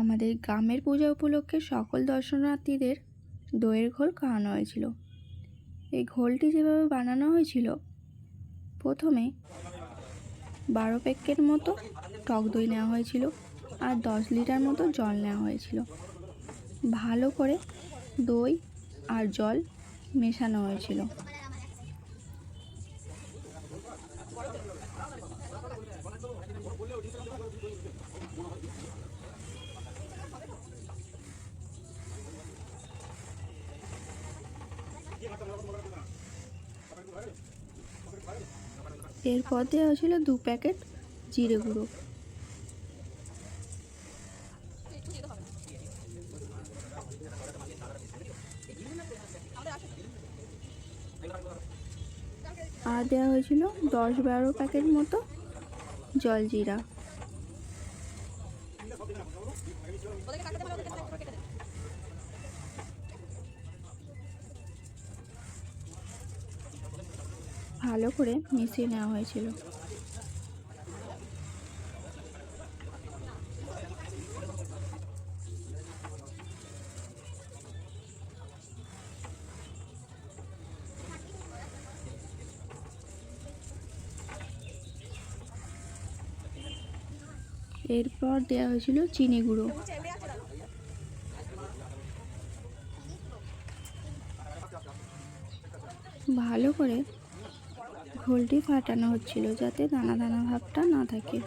আমাদের গ্রামের পূজা উপলক্ষে সকল দর্শনার্থীদের দইয়ের ঘোল খাওয়ানো হয়েছিল। এই ঘোলটি যেভাবে বানানো হয়েছিল, প্রথমে বারো প্যাকেট মতো টক দই নেওয়া হয়েছিল আর দশ লিটার মতো জল নেওয়া হয়েছিল। ভালো করে দই আর জল মেশানো হয়েছিল। এরপর দেওয়া হয়েছিল দু প্যাকেট জিরে গুঁড়ো। আর দেওয়া হয়েছিল দশ বারো প্যাকেট মতো জলজিরা ভালো করে মিশিয়ে নেওয়া হয়েছিল। এরপর দেওয়া হয়েছিল চিনি গুঁড়ো। ভালো করে ঘোলটি ফাটানো হচ্ছিল যাতে দানা দানা ভাবটা না থাকে।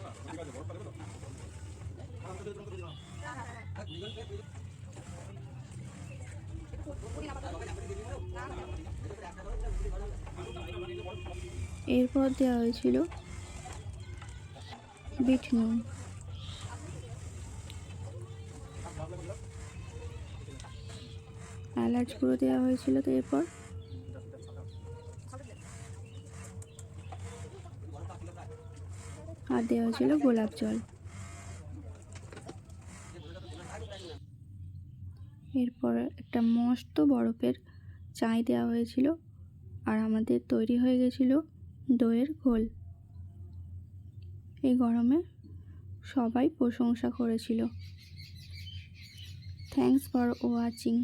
এরপর দেওয়া হয়েছিল বিট নুন। এলাচ গুঁড়ো দেওয়া হয়েছিল তো এরপর আর দেওয়া হয়েছিল গোলাপ জল। এরপর একটা মস্ত বরফের চাই দেওয়া হয়েছিল আর আমাদের তৈরি হয়ে গেছিল দইয়ের ঘোল। এই গরমে সবাই প্রশংসা করেছিল। Thanks for watching